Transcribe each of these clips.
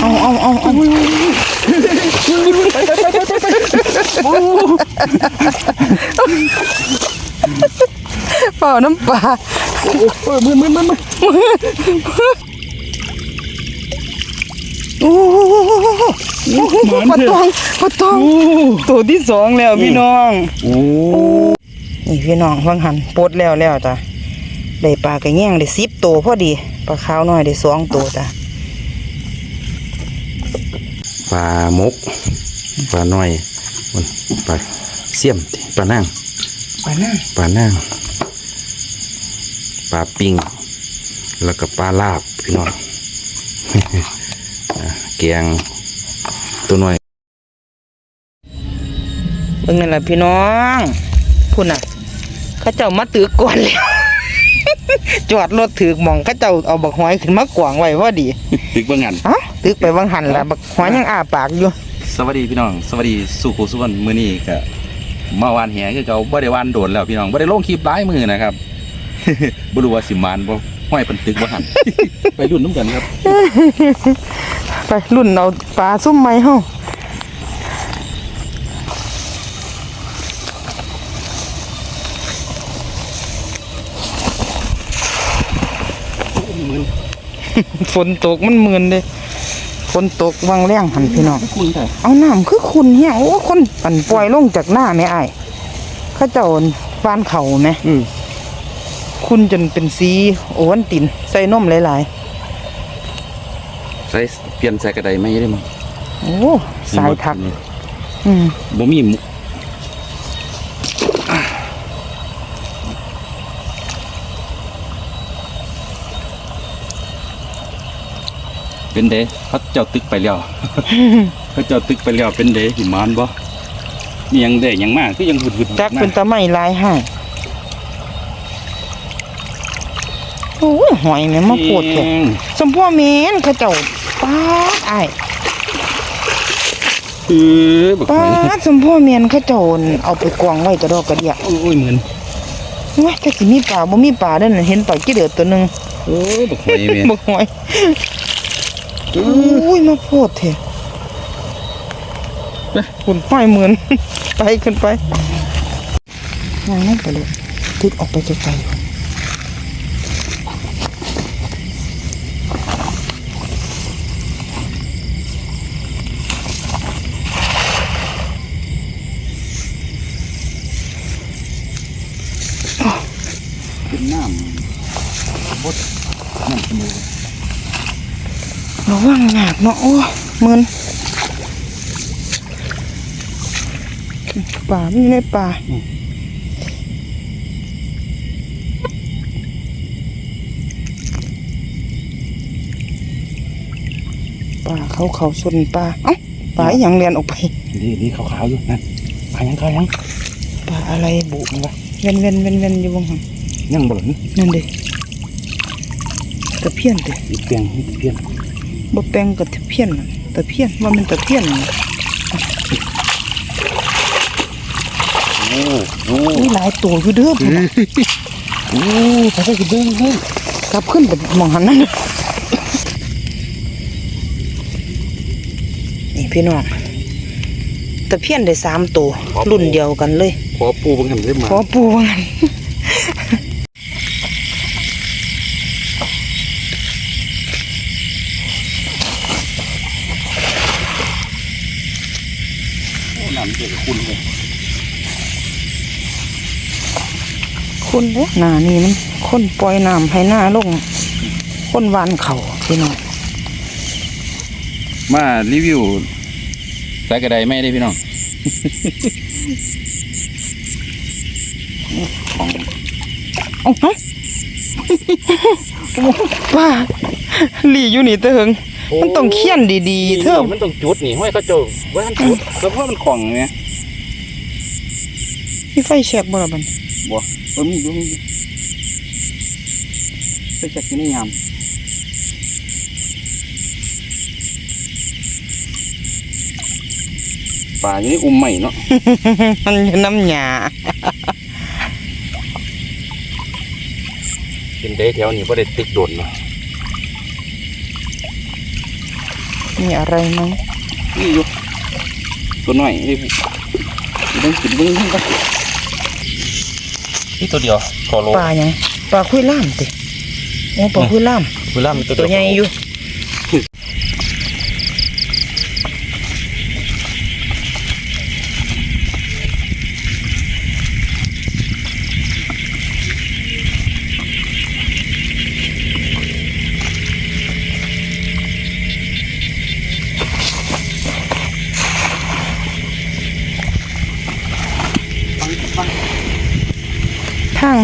เอาเอาเอาเอาเป่าน้ำปลาเออมือมือมือมือโอ้โหปลาตองปลาตองตัวที่สองแล้วพี่น้องโอ้นี่พี่น้องฟังหันปดแล้วแล้วจ้ะได้ปลากระแง่งได้สิบโตพอดี ปลาขาวน้อยได้สองตัวจ้ะปลาหมกปลาน้อยมันปลาเสี่ยมติปลานั่งปลาหน้าปลานั่งปลาปิงแล้วก็ปลาลาบพี่น้องอะแกงตัวน้อยเบิ่งนั่นแหละพี่น้องพุ่นน่ะ เข้าเจ้ามาตือก่อนแล้ว จอดรถถือหมองเข้าเจ้าเอาบักหอยขึ้นมากวางไว้พอดีตึกเบื้องหันเอ้าตึกไปวางหันละบักหอยยังอ้าปากอยู่สวัสดีพี่น้อง สวัสดีสุขุสุวรรณมื้อนี้ก็มาวานแหคือเขาบ่ได้วานโดดแล้วพี่น้องบ่ได้ลงคลิปหลายมือนะครับบ่รู้ว่าสิมานบ่ห้อยเป็นตึกบ่หันไปรุ่นน้ำกันครับ ไปรุ่นเอาปลาซุ่มไม้เฮา ฝนตกมันมืนเด้ฝนตกวังแรงหันพี่น้องคุณแต่เอาน้ำคือคุณเฮียโอ้คนปั่นปล่อยลงจากหน้าแม่ไอ้ายเข้าเจ้าฟานเขาไหมอืมคุณจนเป็นสีโอวันตินใส่นมหลายใส่เปลี่ยนใส่กระไดไม่ได้มั้งๆโอ้สายทัก อืมบ่มี เป็นเด้เขาเจ้าตึกไปแล้วเขาเจ้าตึกไปแล้วเป็นเด้หิมานบ่มีหยังเด้หยังมากคือยังหุดๆจักเป็นตะไม้ลายให้โอ้ยหอยแม่มาโพดแท้สมพ่อเมนเขาเจ้าป้าดไอ้ายเออบักป้าหอยดสมพ่อเมนเขาเจ้าเอาไปกวางไว้กระดอกกระเดียโอ้ยเหมือนว่าแต่สิมีปลาบ่มีปลาเด้อน่ะเห็นปลากี่เดือดตัวหนึงโอ้ยบักหอยแม่บักหอย โอ้ยมาโพดแท้คุณห้อยเหมือน ไปขึ้นไปงานนั่นไปเลยทึกออกไปไกลๆ เป็นน้ำบดน้ำสมู ระวังหนักเนาะโอ้ยมึนป่าไมีในป่าป่าเขาเขาชนป่าเอ้าป่าอย่างเรียนออกไป ดีดีขาวๆอยู่นั่นขายังขาวยังป่าอะไรบุมันวะเว้นเว้นเว้นเว้นอยู่บ้างหันยังบ่นนั่นเด้ตะเพี้ยนเด้อีกเปียงเปียง บ่แปลงกับตะเพียนน่ะตะเพียนว่ามันตะเพียนน่ะโอ้โอ้มีหลายตัวอยู่เด้อพุ่นน่ะโอ้ไปได้กี่เด้งเด้งกลับขึ้นไปมองหันนั่นน่ะนี่พี่น้องตะเพียนได้สามตัวรุ่นเดียวกันเลย ขอปูบังหันได้มาขอปูว่างั้นน้ำเดือด คุณเลยคุณเด้อหน้านี่มันคนปล่อยน้ำให้หน้าลง คนหวานเขาพี่น้องมารีวิวใส่กระไดไม่ได้พี่น้อง ของเอ้าฮะป้าหลีอยู่นี่เตอเหิงมันต้องเขียนดีๆเถอะมันต้องจุดนี่ห้อยเขาเจ้าว่ามันจุดเพราะว่ามันของไง มีไฟแช็กบ่ล่ะบัดบ่เออมีอยู่มีอยู่ไปจักที่นี่ยามป่าอยู่นี่อุ้มใหม่เนาะ มันอยู่น้ำหยาเป็นเด้แถวนี้บ่ได้ตึกโดดเนาะมีอะไรไหมนี่อยู่ตัวหน่อยนี่ต้องกินเบิ้งเพิ่งกั นนี่ตัวเดียวคอโลปลาหยังปลาคุยล่ามติโอ้ปลาคุยล่ามเวลามันตัวเดีตัยวใหญ่อยู่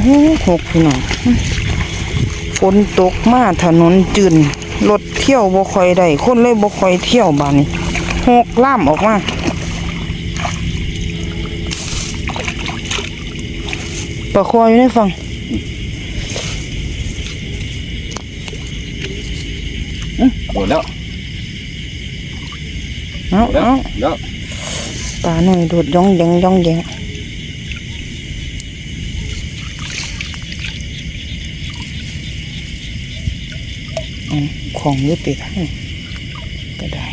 ทางหูหกพี่น้องฝนตกมาถนนจืนรถเที่ยวบ่ค่อยได้คนเลยบ่ค่อยเที่ยวบ้านนี้หกล่ามออกมาปลาคออยู่ในฝั่งโดดแล้วเอาโดดแล้วเอาแล้วปลาหน่อยโดดย่องแยงย่องแยง เอาของอยุติทั้งก็ได้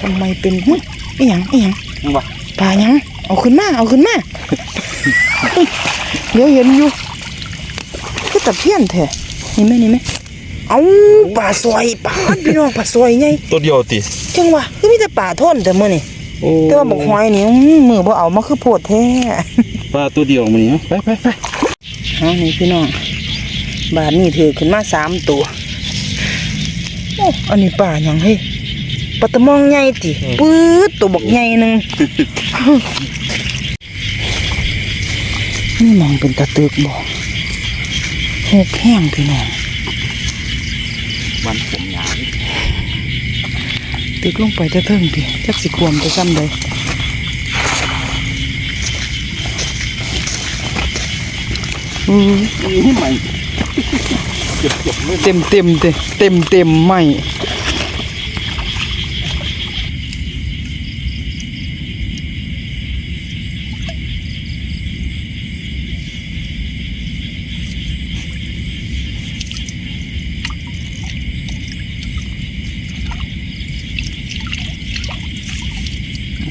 ทำไมเป็นหึอีหยังอีหยังนี่วะปลาหยังเอาขึ้นมาเอาขึ้นมาเดี๋ยวเห็นอยู่ก็ตะเพียนแท้นี่ไหมนี่ไหมเอาปลาซอยปลาพี่น้องปลาซอยไงตัวเดียวติจังวะคือมีแต่ป่าทนแต่มื้อนี่โอ้แต่ว่าบอกหอยนี่อื้อมือบ่เอามาคือโพดแท้ปลาตัวเดียวมันนี่ไปไปไป เฮานี่พี่น้อง บาทนี่ถือขึ้นมาสามตัวโอ้อันนี้ป่าหยังเฮ้ยปลาตะมองใหญ่ติปื๊ดตัวบักใหญ่หนึงนี่มองเป็นตะตึกบ่หกแห้งพี่น้องมันผมยาวตึกลงไปจะเทิงพี่จักสิควมจะซ้ำใด อือนี่ใหม่เก็บเก็บเลยเต็มเต็มเต็มเต็มเต็มไม่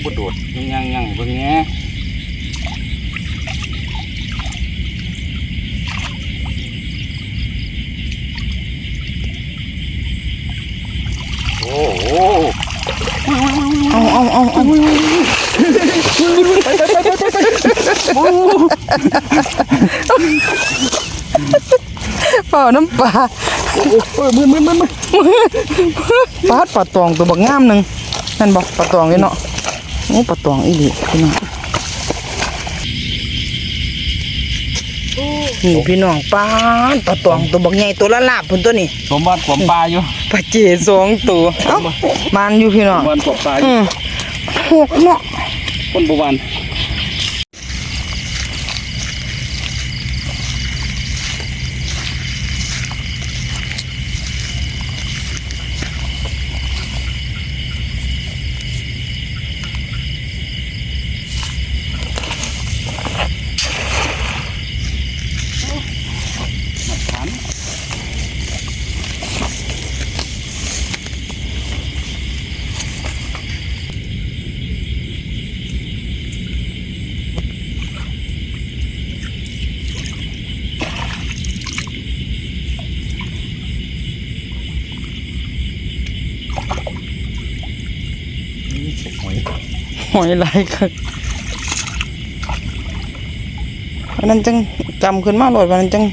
กระโดดยังยังยังเบิ่งแง่โอ้โห เอาเอาเอาเอา เปล่าน้ำปลาโอ้โหมึนมึนมึนมึนปลาดปลาตองตัวบักงามหนึ่งนั่นบอกปลาตองนี่เนาะโอ้ปลาตองอีหลีพี่น้องนี่พี่น้องปลาดปลาตองตัวบักใหญ่ตัวละลาบพุ่นตัวนี้สมบัติขวมปลาอยู่ปลาเจสองตัวเอ้ามันอยู่พี่น้องสมบัติขวมปลาอยู่อืมหกเนาะคนประวัน หอยลายคักอันนั้นจังจำขึ้นมาโหลดวันนั้นจัง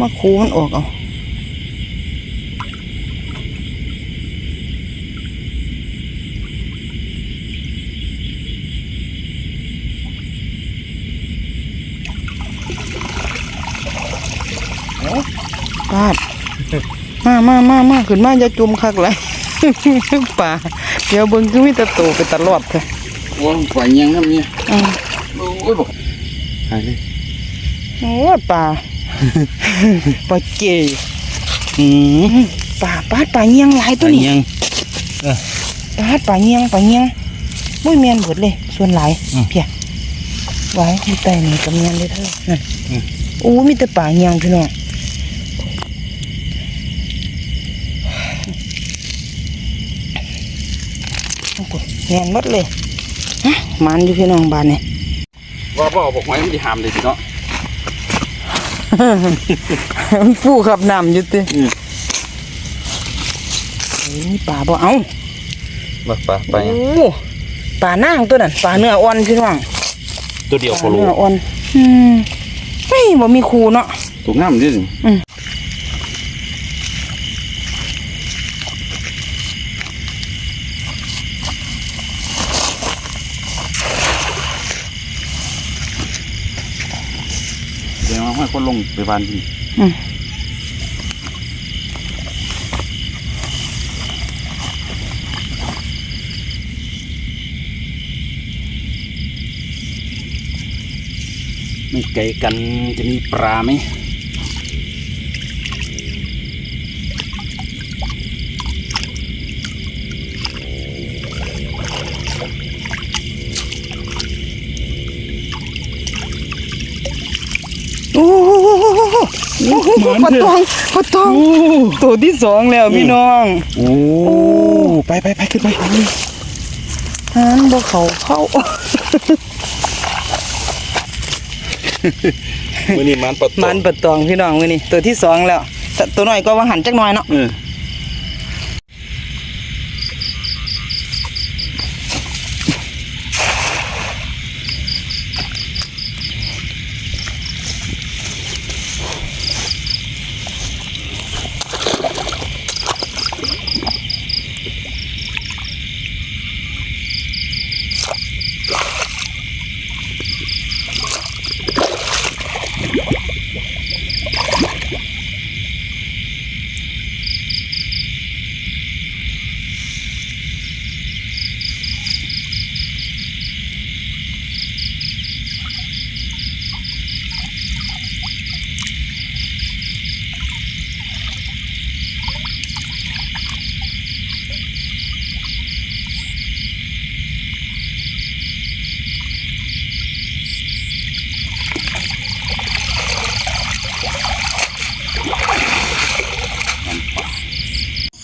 มาคูมันออกเอาปาดมามามามาขึ้นมาอย่าจุ่มคักเลยป่า เดี๋ยวเบิ่งคือมีแต่โตไปตลอดเถอะโอ้ยปล่อยยังครับเนี่ยอืมโอ้ยบอกหายเลยโอ้ยป่าป่าเจอืมป่าปาดป่าเงียงหลายตัวนี้ยังปาดป่าเงียงป่าเงียงมุ้ยเมียนเบิดเลย ส่วนหลายอืมเพียไว้มีแต่นี่กับเมียนเลยเธอนั่นอืมโอ้มีแต่ป่าเงียงพี่น้อง แน่นหมดเลยฮะมันอยู่พี่น้องบ้านนี่ว่าบ่บอกไว้มันสิหามเลยสิเนาะมันฟูขับน้ำอยู่ติอืมเฮ้ยนี่ป่าบ่เอามาปลาไปโอ้ป่านางตัวนั้นป่าเนื้ออ่อนพี่น้องตัวเดียวโคป่าโลเนื้ออ่อนอืมเฮ้ยบ่มีครูเนาะถูกน้ำดิอืม เดี๋ยวให้คนลงไปบ้านกินอืมไม่ไกลกันจะมีปลาไหม ปลาตองปลาตองตัวที่สองแล้วพี่น้องโอ้ไปไปไปขึ้นไปฮันบ่เขาเข้ามื่อนี้มันปลาตมันปลาตองพี่น้องมื้อนี้ตัวที่สองแล้วแต่ตัวน้อยก็ว่าหันจักหน่อยเนาะ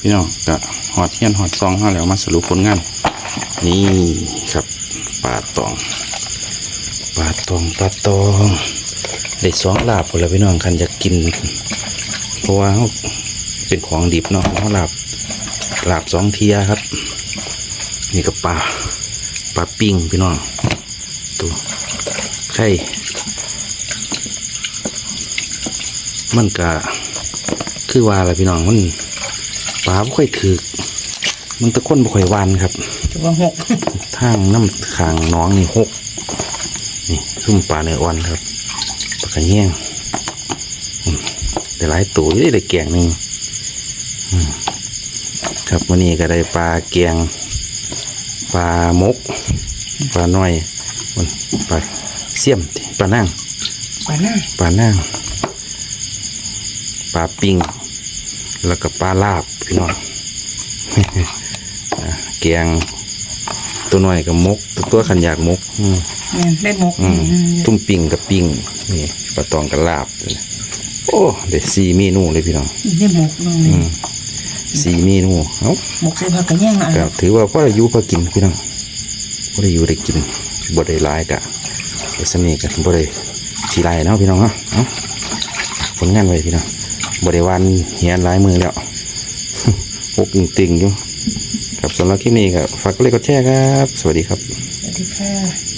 พี่น้องก็หอดเทียนหอดซองห้าแล้วมาสรุปผลงาน นี่ครับปลาตองปลาตองปลาตองได้สองลาบพอแล้วพี่น้องคันจะกิน เพราะว่าเขาเป็นของดิบเนาะเขาลาบลาบสองเทียครับ นี่ก็ปลาปลาปิ้งพี่น้องตัวไข่มันก็คือว่าอะไรพี่น้องมัน ปลาไม่ค่อยถือกมันตะก้นไม่ค่อยวานครับจะว่าหกทางน้ำขางหน้องนี่หกนี่ซุ่มปลาเนื้ออ่อนครับปลากระเงี้ยงอืมได้หลายตัวอยู่ได้แกงหนึ่งอืมครับวันนี้ก็ได้ปลาแกงปลามกปลาน้อยมันปลาเสี่ยมติปลานั่งปลาหน้าปลานั่งปลาปิงแล้วก็ปลาลาบ พี่น้องอะแกงตัวน้อยกับมก ตัวตัวขันอยากมกอืมแม่นได้หมกอืมทุ่มปิงกับปิงนี่ปลาตองกับลาบ โอ้เด็ดสี่เมนูเลยพี่น้องได้หมกน้องอืนี่มสี่เมนูเอ้าหมกใส่ผักกระเทียมอะก็ถือว่าพ่อได้อยู่พอกินพี่น้องพ่ได้อยู่ได้กินบ่ได้หลายกะเอสนี่กันบ่ได้สีลายเนาะพี่น้องเนาะเอ้าผลงานไว้พี่น้องบ่ได้วันเหียนหลายมือแล้ว ปกติ่งๆอยู่ครับสำหรับที่นี่ครับฝากกดไลค์กดแชร์ครับ สวัสดีครับ สวัสดีค่ะ